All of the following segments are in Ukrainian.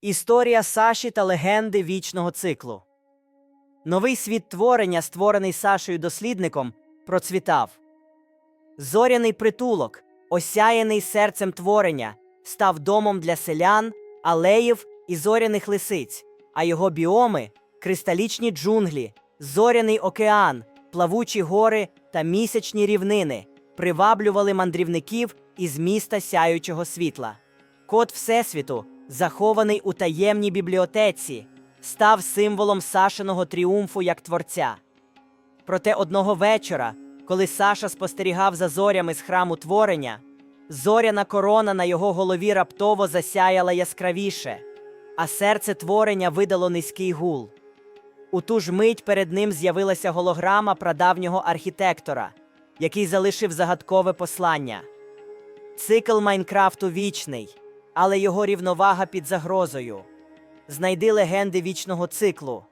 Історія Саші та легенди вічного циклу. Новий світ творення, створений Сашею дослідником, процвітав. Зоряний притулок, осяяний серцем творення, став домом для селян, алеїв і зоряних лисиць, а його біоми кристалічні джунглі, зоряний океан, плавучі гори та місячні рівнини приваблювали мандрівників із міста сяючого світла. Код Всесвіту, захований у таємній бібліотеці, став символом Сашиного тріумфу як творця. Проте одного вечора, коли Саша спостерігав за зорями з храму творення, зоряна корона на його голові раптово засяяла яскравіше, а серце творення видало низький гул. У ту ж мить перед ним з'явилася голограма прадавнього архітектора, який залишив загадкове послання. Цикл Майнкрафту вічний, але його рівновага під загрозою. Знайди легенди вічного циклу,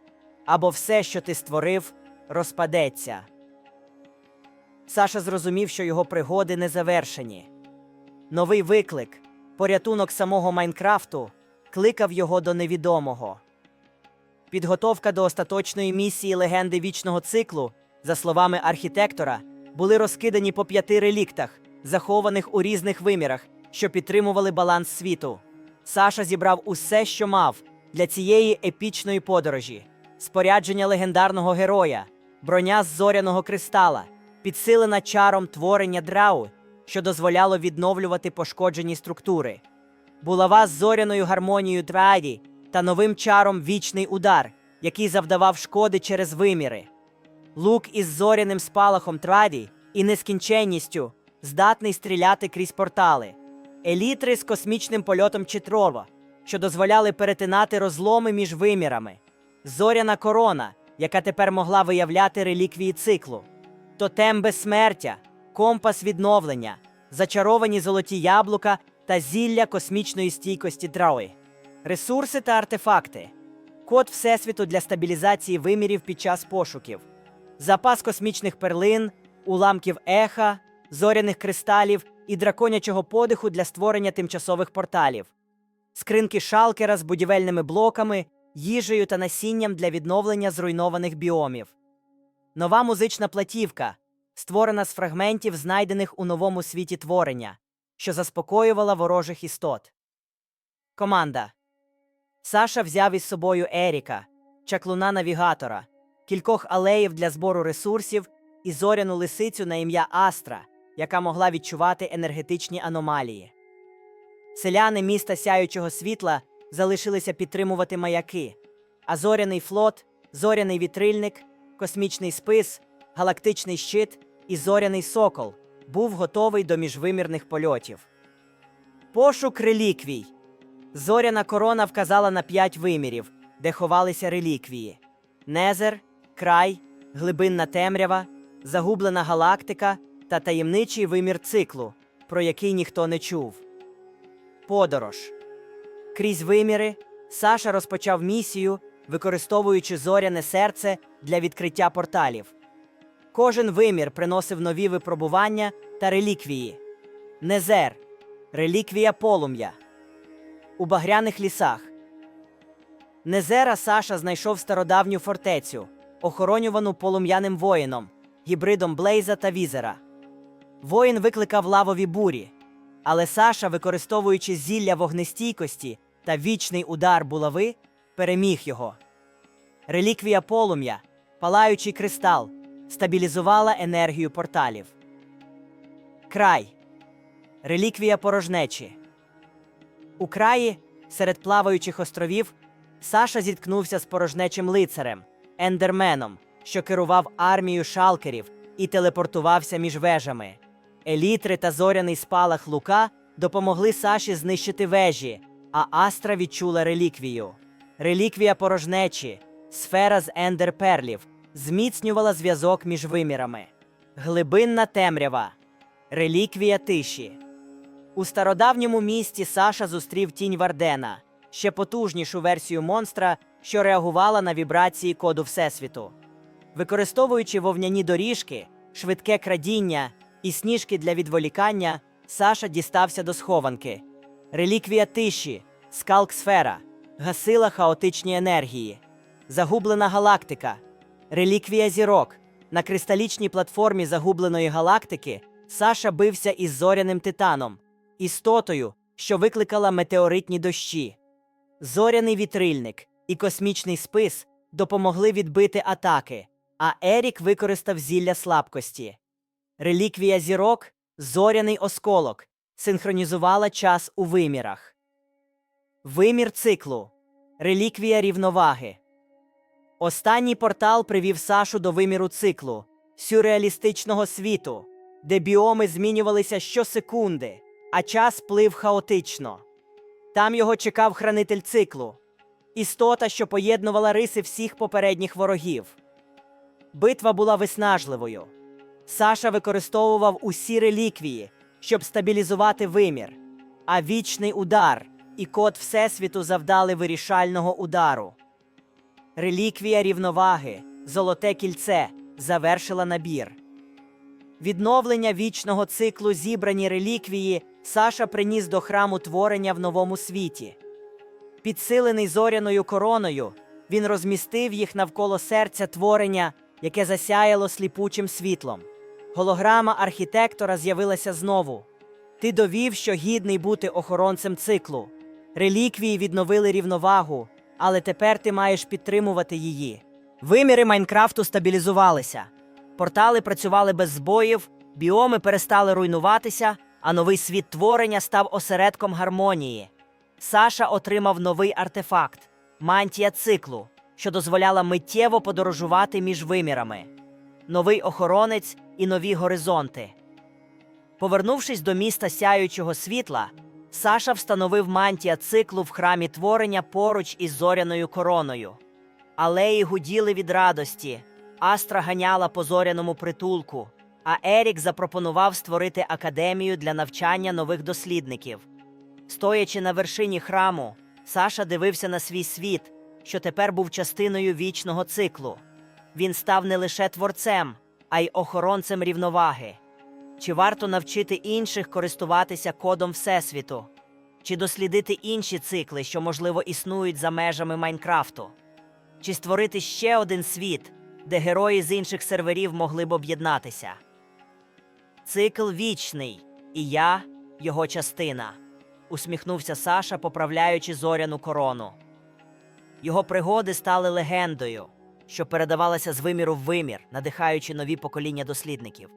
або все, що ти створив, розпадеться. Саша зрозумів, що його пригоди не завершені. Новий виклик, порятунок самого Майнкрафту, кликав його до невідомого. Підготовка до остаточної місії легенди вічного циклу, за словами архітектора, були розкидані по п'яти реліктах, захованих у різних вимірах, що підтримували баланс світу. Саша зібрав усе, що мав для цієї епічної подорожі: спорядження легендарного героя, броня з зоряного кристала, підсилена чаром творення драу, що дозволяло відновлювати пошкоджені структури, булава з зоряною гармонією Траді та новим чаром вічний удар, який завдавав шкоди через виміри. Лук із зоряним спалахом Траді і нескінченністю здатний стріляти крізь портали, елітри з космічним польотом Читрова, що дозволяли перетинати розломи між вимірами, зоряна корона, яка тепер могла виявляти реліквії циклу, тотем безсмертя, компас відновлення, зачаровані золоті яблука та зілля космічної стійкості Драуї. Ресурси та артефакти, код Всесвіту для стабілізації вимірів під час пошуків, запас космічних перлин, уламків еха, зоряних кристалів і драконячого подиху для створення тимчасових порталів, скринки шалкера з будівельними блоками, їжею та насінням для відновлення зруйнованих біомів. Нова музична платівка, створена з фрагментів, знайдених у новому світі творення, що заспокоювала ворожих істот. Команда Саша взяв із собою Еріка, чаклуна навігатора, кількох алеїв для збору ресурсів і зоряну лисицю на ім'я Астра, яка могла відчувати енергетичні аномалії. Селяни міста сяючого світла залишилися підтримувати маяки, а зоряний флот, зоряний вітрильник, космічний спис, галактичний щит і зоряний сокол був готовий до міжвимірних польотів. Пошук реліквій. Зоряна корона вказала на п'ять вимірів, де ховалися реліквії: Незер, край, глибинна темрява, загублена галактика та таємничий вимір циклу, про який ніхто не чув. Подорож. Крізь виміри Саша розпочав місію, використовуючи зоряне серце для відкриття порталів. Кожен вимір приносив нові випробування та реліквії. Незер реліквія полум'я. У багряних лісах. Незера Саша знайшов стародавню фортецю, охоронювану полум'яним воїном, гібридом Блейза та Візера. Воїн викликав лавові бурі, але Саша, використовуючи зілля вогнестійкості та вічний удар булави, переміг його. Реліквія полум'я, палаючий кристал, стабілізувала енергію порталів. Край. Реліквія порожнечі. У краї, серед плаваючих островів, Саша зіткнувся з порожнечим лицарем, ендерменом, що керував армією шалкерів і телепортувався між вежами. Елітри та зоряний спалах лука допомогли Саші знищити вежі, а Астра відчула реліквію. Реліквія порожнечі, сфера з ендерперлів, зміцнювала зв'язок між вимірами. Глибинна темрява, реліквія тиші. У стародавньому місті Саша зустрів тінь Вардена, ще потужнішу версію монстра, що реагувала на вібрації коду Всесвіту. Використовуючи вовняні доріжки, швидке крадіння і сніжки для відволікання, Саша дістався до схованки. Реліквія тиші, скалк-сфера, гасила хаотичні енергії, загублена галактика, реліквія зірок. На кристалічній платформі загубленої галактики Саша бився із зоряним титаном, істотою, що викликала метеоритні дощі. Зоряний вітрильник і космічний спис допомогли відбити атаки, а Ерік використав зілля слабкості. Реліквія зірок, зоряний осколок, синхронізувала час у вимірах. Вимір циклу. Реліквія рівноваги. Останній портал привів Сашу до виміру циклу, сюрреалістичного світу, де біоми змінювалися щосекунди, а час плив хаотично. Там його чекав хранитель циклу, істота, що поєднувала риси всіх попередніх ворогів. Битва була виснажливою. Саша використовував усі реліквії, щоб стабілізувати вимір, а вічний удар і код Всесвіту завдали вирішального удару. Реліквія рівноваги, золоте кільце, завершила набір. Відновлення вічного циклу зібрані реліквії Саша приніс до храму творення в новому світі. Підсилений зоряною короною, він розмістив їх навколо серця творення, яке засяяло сліпучим світлом. Голограма архітектора з'явилася знову. Ти довів, що гідний бути охоронцем циклу. Реліквії відновили рівновагу, але тепер ти маєш підтримувати її. Виміри Майнкрафту стабілізувалися. Портали працювали без збоїв, біоми перестали руйнуватися, а новий світ творення став осередком гармонії. Саша отримав новий артефакт мантія циклу, що дозволяла миттєво подорожувати між вимірами, новий охоронець і нові горизонти. Повернувшись до міста сяючого світла, Саша встановив мантія циклу в храмі творення поруч із зоряною короною. Алеї гуділи від радості, Астра ганяла по зоряному притулку, а Ерік запропонував створити академію для навчання нових дослідників. Стоячи на вершині храму, Саша дивився на свій світ, що тепер був частиною вічного циклу. Він став не лише творцем, а й охоронцем рівноваги. Чи варто навчити інших користуватися кодом Всесвіту? Чи дослідити інші цикли, що, можливо, існують за межами Майнкрафту? Чи створити ще один світ, де герої з інших серверів могли б об'єднатися? Цикл вічний, і я його частина, усміхнувся Саша, поправляючи зоряну корону. Його пригоди стали легендою, що передавалася з виміру в вимір, надихаючи нові покоління дослідників.